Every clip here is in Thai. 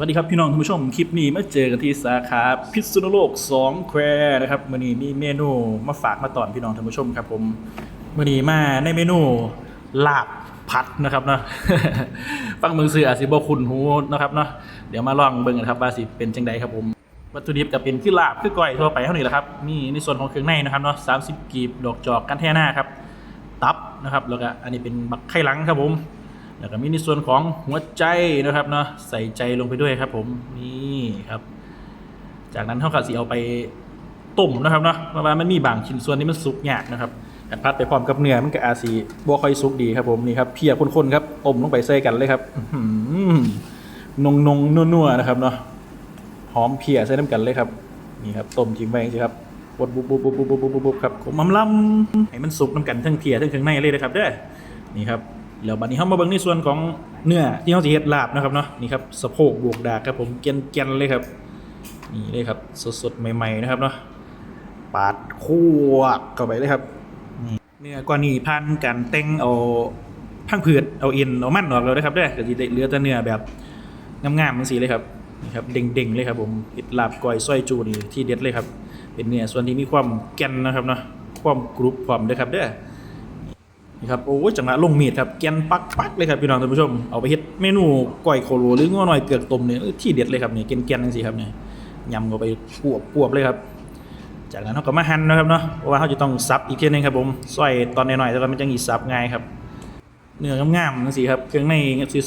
วัสดีครับพี่น้องท่านผู้ชมคลิปนี้มาเจอกันที่สาขาพิษณุโลก 2 แควนะครับมื่อนี้มีเมนูมาฝากมาตอนพี่น้องท่านผู้ชมครับผมมื่อนี้มาในเมนูลาบผัดนะครับเนาะฟังมือซื้ออาจสิบ่คุณหูนะครับเนาะเดี๋ยวมาลองเบิ่งกันครับว่าสิเป็นจังใดครับผมวัตถุดิบก็เป็นคือลาบคือก้อยทั่วไปเท่านี้แหละครับมีในส่วนของเครื่องในนะครับเนาะ30กีบดอกจอกกันแท่หน้าครับ ตับนะครับแล้วก็อันนี้เป็นบักไข่หลังครับผม แล้วก็มีในส่วนของหัวใจนะครับเนาะใส่ใจลงไปด้วยครับ ผมนี่ครับ จากนั้นเท่ากับสิเอาไปต้มนะครับเนาะเพราะว่ามันมีบางชิ้นส่วนที่มันสุกยากนะครับการพัดไปพร้อมกับเนื้อมันก็อาสีบ่ค่อยสุกดีครับผมนี่ครับเพียข้นๆครับต้มลงไปใส่กันเลยครับนงนงๆนัวๆนะครับเนาะหอมเพียใส่น้ำกันเลยครับนี่ครับต้มทิ้งไว้สิครับบดบุบบุบบุบบุบบุบบุบบุบครับผมมำลำให้มันสุกน้ำกันทั้งเพียทั้งเครื่องในเลยนะครับเด้อนี่ครับ แล้วบัดนี้เฮามาเบิ่งในส่วนของเนื้อที่เฮาสิเฮ็ดลาบนะครับเนาะนี่ครับสะโพกบวกดากครับผมเกรียนๆเลยครับนี่เลยครับสดๆใหม่ๆนะครับเนาะปาดคั่วเข้าไปเลยครับเนื้อกว่านี้พันกันเต้งเอาพังผืดเอาเอ็นเอามันออกแล้วนะครับเด้อก็สิได้เหลือแต่เนื้อแบบงามๆจังซี่เลยครับนี่ครับเด้งๆเลยครับผมเห็ดลาบก้อยซอยจูนที่เด็ดเลยครับ เป็นเนื้อส่วนที่มีความแก่นนะครับเนาะความกรุบความเด้อครับเด้อ นี่ครับโอ้จังหวะลงมีดครับแกนปักปักๆเลยครับพี่น้องท่านผู้ชมเอาไปเฮ็ดเมนูก้อยโคโลหรือง้อหน่อยเกือกต้มเนี่ยที่เด็ดเลยครับเนี่ยแก่นๆจังซี่ครับเนี่ยยำเข้าไปกวบกวบเลยครับ จากนั้นเราก็มาหั่นนะครับเนาะเพราะว่าเขาจะต้องซับอีกทีหนึงครับผมซอยตอนหน่อยๆแล้วก็มันจะอีซับง่ายครับเนื้องามๆจังซี่ครับเครื่องใน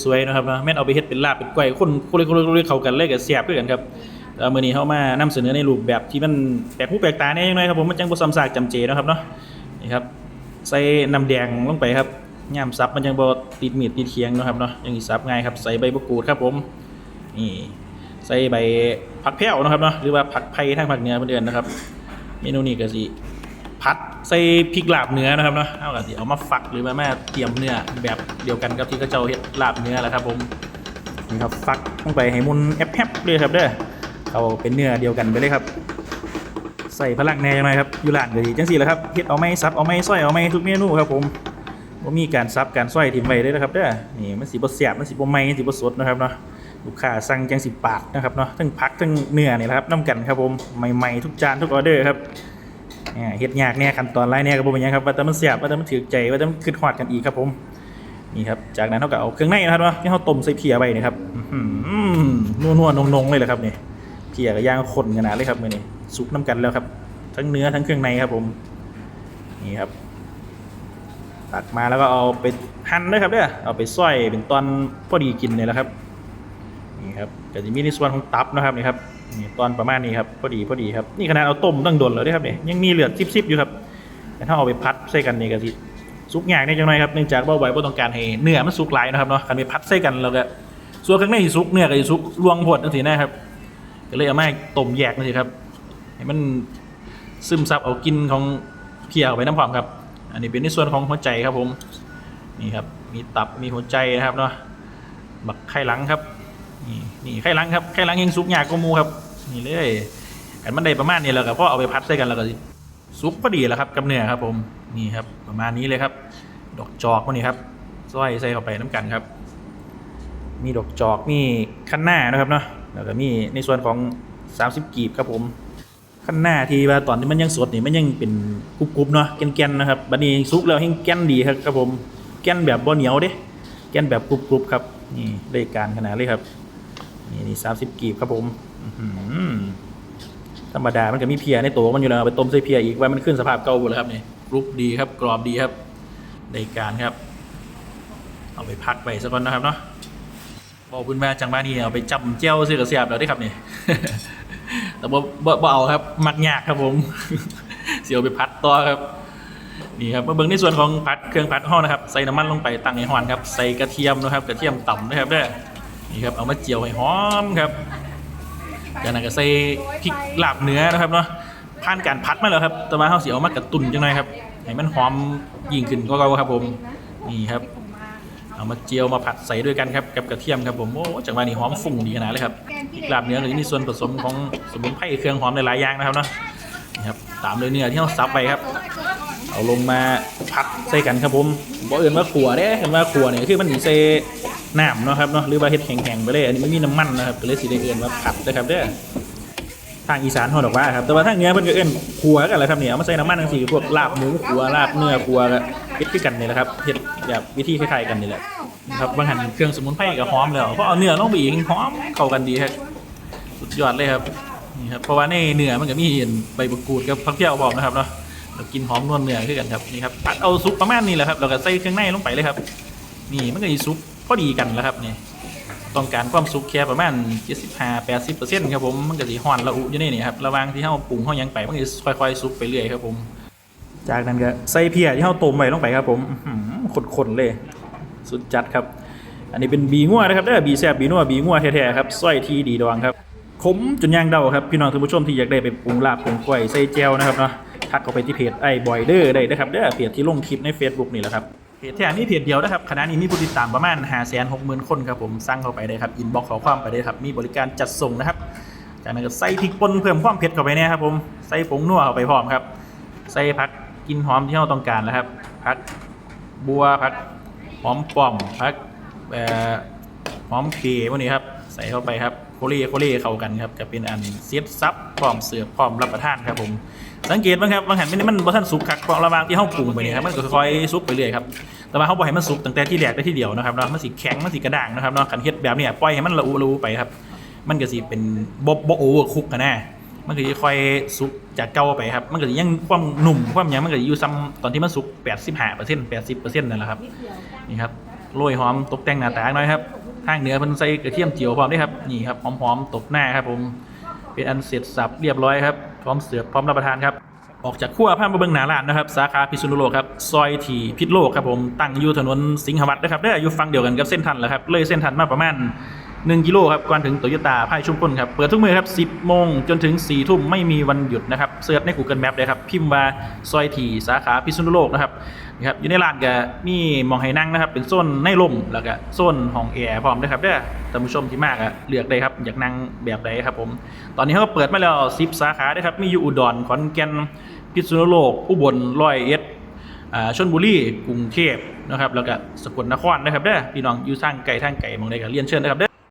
สวยๆนะครับนะแม่เอาไปเฮ็ดเป็นลาบเป็นก้อยคนคนเลยคนเลยคนเลยเข้ากันเลยกับแซ่บด้วยกันครับแล้วมื้อนี้เฮามานำเสนอในรูปแบบที่มันแปลกหูแปลกตาแน่จังหน่อยครับผมมันจังบ่ซ้ำซากจำเจนะครับเนาะนี่ครับ ใส่น้ำแดงลงไปครับย่ำซับมันจังบ่ติดมีดติดเคียงนะครับเนาะยังอีซับง่ายครับใส่ใบมะกรูดครับผมนี่ใส่ใบผักแพ้วนะครับเนาะหรือว่าผักไผ่ทางภาคเหนือเพื่อนๆนะครับ เมนูนี้ก็สิผัดใส่พริกลาบเนื้อนะครับเนาะเอาก็สิเอามาฝักหรือว่ามาเตรียมเนื้อแบบเดียวกันกับที่เขาเจ้าเฮ็ดลาบเนื้อแหละครับผมนี่ครับฝักลงไปให้มุนแอบๆเลยครับเด้อเอาเป็นเนื้อเดียวกันไปเลยครับ ใส่พลังแหน่จังหน่อยครับอยู่ร้านก็ดีจังซี่แหละครับเฮ็ดเอาไม้ซับเอาไม้ซอยเอาไม้ทุกเมนูครับผมบ่ามีการซับการซอยทิ่มไว้เลยนะครับเด้อนี่มันสิบ่แซ่บมันสิบ่ไหม้สิบ่สดนะครับเนาะลูกค้าสั่งจังสิปาดนะครับเนาะทั้งพักทั้งเนื้อนี่แหละครับน้ำกันครับผมใหม่ๆทุกจานทุกออเดอร์ครับเฮ็ดยากเนี่ยขั้นตอนหลายเนี่ยครับผมเป็นหยังครับว่าแต่มันเสียบว่าแต่มันถือใจว่าแต่มันขึ้นฮอดกันอีกครับผมนี่ครับจากนั้นเขาก็เอาเครื่องในนะครับเนาที่เขาต้มใส่เพียไว้นะครับนัวๆนงๆเลยแหละครับนี่ เพียกับย่างข้นขนาดเลยครับมือนี้สุกน้ำกันแล้วครับ ทั้งเนื้อทั้งเครื่องในครับผมนี่ครับตักมาแล้วก็เอาไปหั่นด้วยครับเด้อเอาไปซอยเป็นตอนพอดีกินเนี่ยแหละครับนี่ครับก็จะมีในส่วนของตับนะครับนี่ครับนี่ตอนประมาณนี้ครับพอดีพอดีครับนี่ขนาดเอาต้มตั้งโดนแล้วด้วยครับเนี่ยยังมีเหลือซิบๆอยู่ครับ แต่ถ้าเอาไปพัดใส่กันนี่ก็สิสุกยากนิดจังหน่อยครับเนื่องจากเบาไหวเพราต้องการให้เนื้อมันสุกหลายนะครับเนาะการไปพัดใส่กันแล้วก็ส่วนข้างในสิสุกเนื้อก็จะสุกลวงผดนั่นสินะครับ ก็เลยเอามาต้มแยกนั่นสิครับให้มันซึมซับเอากินของเพียออกไปน้ำหอมครับ อันนี้เป็นในส่วนของหัวใจครับผมนี่ครับมีตับมีหัวใจนะครับเนาะบักไข่หลังครับนี่นี่ไข่ลังครับไข่ลังยังสุกยากกมูครับนี่เลยกันมันได้ประมาณนี้แล้วก็พอเอาไปพัดใส่กันแล้วก็สิสุกพอดีแล้วครับกับเนื้อครับผมนี่ครับประมาณนี้เลยครับ ดอกจอกพวกนี้ครับซอยใส่เข้าไปน้ำกันครับ มีดอกจอกมีขั้นหน้านะครับเนาะ แล้วก็มีในส่วนของ 30 กีบครับผมขั้นหน้าที่ว่าตอนที่มันยังสดนี่มันยังเป็นกรุบๆเนาะแก่นๆนะครับบัดนี้สุกแล้วยังแก่นดีครับครับผมแก่นแบบบ่เหนียวเด้แก่นแบบกรุบๆครับนี่รายการขนาดเลยครับนี่นี่สามสิบกีบครับผมธรรมดา มันก็มีเพียในตัวมันอยู่แล้วไปต้มใส่เพียอีกไว้มันขึ้นสภาพเก่าหมดแล้วครับนี่กรุบดีครับกรอบดีครับในการครับ เอาไปพักไปสักก่อนนะครับเนาะ บอกคุณแม่จังบ้านนี่เอาไปจำเจ้าซื้อกระเสียบแล้วได้ครับนี่แต่บ่บ่บเอาครับ มักยากครับผม เสียวไปพัดต่อครับนี่ครับมาเบิ่งในส่วนของพัดเครื่องพัดห่อนะครับใส่น้ำมันลงไปตั้งให้ร้อนครับใส่กระเทียมนะครับกระเทียมต่ำนะครับเด้อนี่ครับเอามาเจียวให้หอมครับจากนั้นก็ใส่พริกลาบเนื้อนะครับเนาะผ่านการพัดมาแล้วครับแต่ว่าเขาเสียเอามากระตุนจังหน่อยครับให้มันหอมยิ่งขึ้นก็เก่าครับผมนี่ครับ เอามาเจียวมาผัดใส่ด้วยกันครับกับกระเทียมครับผมโอ้จังหวะนี้หอมฟุ้งดีขนาดเลยครับพริกลาบเนื้อก็จะมีส่วนผสมของสมุนไพรเครื่องหอมหลายๆอย่างนะครับเนาะนี่ครับตามด้วยเนื้อที่เราซับไปครับ เอาลงมาผัดใส่กันครับผมบ่เอื่นว่าขัวเด้เห็นว่าขัวเนี่ยคือมันหนีเซน้ำเนาะครับเนาะหรือว่าเฮ็ดแข็งๆไปเลยอันนี้ไม่มีน้ำมันนะครับก็เลยสิได้เอื่นว่าผัดนะครับเด้อทางอีสานเขาบอกว่าครับแต่ว่าทางเนื้อเพิ่นก็เอื่นขัวกันแหละครับเนี่ยเอามาใส่น้ำมันจังซี่พวกลาบหมูขัวลาบเนื้อขัวก็เฮ็ดคือกันนี่แหละครับเฮ็ดแบบวิธีคล้ายๆกันนี่แหละนะครับบางหันเครื่องสมุนไพรก็หอมแล้วเพราะเอาเนื้อลงไปอีกหอมเข้ากันดีครับสุดยอดเลยครับนี่ครับเพราะว่าในเนื้อมันก็มีเห็ดใบมะกรูดกับผักเจียวบอกนะครับเนาะแล้วกินหอมนวลเนื้อคือกันครับนี่ครับผัดเอาซุปประมาณนี้แหละครับแล้วก็ใส่เครื่องในลงไปเลยครับ นี่มันก็จะซุปพอดีกันแล้วครับนี่ต้องการความสุกแค่ประมาณ 75-80%ครับผมมันก็สิฮ้อนละอุอยู่ในนี่ครับระว่างที่เฮาปรุงเฮายังไปมันก็ค่อยๆซุปไปเรื่อยครับผม จากนั้นก็ใส่เพียที่เฮาต้มไว้ลงไปครับผมข้นๆเลย สุดจัดครับ อันนี้เป็นบีงัวนะครับเด้อบีแซบบีนัวบีงัวแท้ๆครับสร้อยทีดีดองครับขมจนย่างเดาครับพี่น้องท่านผู้ชมที่อยากได้ไปปรุงลาบปรุงกล้วยใส่แจวนะครับเนาะทักเข้าไปที่เพจไอ้บอยเดอร์ได้นะครับเด้อเพจที่ลงคลิปใน Facebook นี่แหละครับเพจแท้นี้เพจเดียวนะครับขณะนี้มีผู้ติดตามประมาณ5 6 0 0 0 0คนครับผมสั่งเข้าไปได้ครับอินบ็อกขอความไปได้ครับมีบริการจัดส่งนะครับจากนั้นก็ใส่พริกป่นเพิ่มความเผ็ดเข้าไปเนี่ยครับผมใส่ผงนัวเข้าไปพร้อมครับใส่ผัก กินหอมที่เราต้องการแล้วครับผักบัวผักหอมป้อมผักเอ่อหอมเกพวกนี้ครับ ใส่เข้าไปครับโคเล่โคเล่เข้ากันครับจะเป็นอันเซตซับพร้อมเสิร์ฟพร้อมรับประทานครับผม สังเกตบ้างครับบางหันมันมันบ่ทันสุกคักเพราะระหว่างที่เฮาปรุงไปเนี่ยครับมันก็ค่อยๆสุกไปเรื่อยครับแต่ว่าเฮาบ่ให้มันสุกตั้งแต่ที่แรกได้ที่เดียวนะครับเนาะมันสิแข็งมันสิกระด้างนะครับเนาะคันเฮ็ดแบบเนี้ยปล่อยให้มันละอุละอุไปครับมันก็สิเป็นบ่บ่โอเวอร์คุกกันแน่ มันก็จะค่อยสุกจากเก่าไปครับ มันก็จะยังความหนุ่มความหยังมันก็จะอยู่ซ้ำตอนที่มันสุก85% 80%นั่นแหละครับนี่ครับโรยหอมตกแต่งหน้าตาหน่อยครับทางเหนือเพิ่นใส่กระเทียมเจียวพร้อมด้วยครับนี่ครับหอมๆตบหน้าครับผมเป็นอันเสร็จสับเรียบร้อยครับพร้อมเสิร์ฟพร้อมรับประทานครับออกจากขั้วพามาเบิงหนาร้านนะครับ สาขาพิษณุโลกครับซอยที่พิษโลกครับผมตั้งอยู่ถนนสิงหวัดนะครับได้อยู่ฝั่งเดียวกันกับเส้นทันแหละครับเลยเส้นทันมาประมาณ 1กิโลครับก่อนถึงโตโยต้าภายชุมพลครับ เปิดทุกมือครับ 10 โมงจนถึง 4 ทุ่มไม่มีวันหยุดนะครับเสิร์ชใน Google Map เลยครับ พิมพ์ว่าซอยทีสาขาพิษณุโลกนะครับนี่ครับอยู่ในร้านก็มีมองให้นั่งนะครับ เป็นโซนในลมแล้วก็โซนห้องแอร์พร้อมด้วยครับเด้อท่านผู้ชมที่มากอะเลือกได้ครับอยากนั่งแบบใดครับผมตอนนี้เขาก็เปิดมาแล้ว 10 สาขาด้วยครับมีอยู่อุดรขอนแก่นพิษณุโลก อุบลร้อยเอ็ดอ่าชนบุรีกรุงเทพนะครับแล้วก็สกลนครนะครับเด้อพี่น้องอยู่ทางไกลทางไกลมองใดก็เรียนเชิญนะครับเด้อ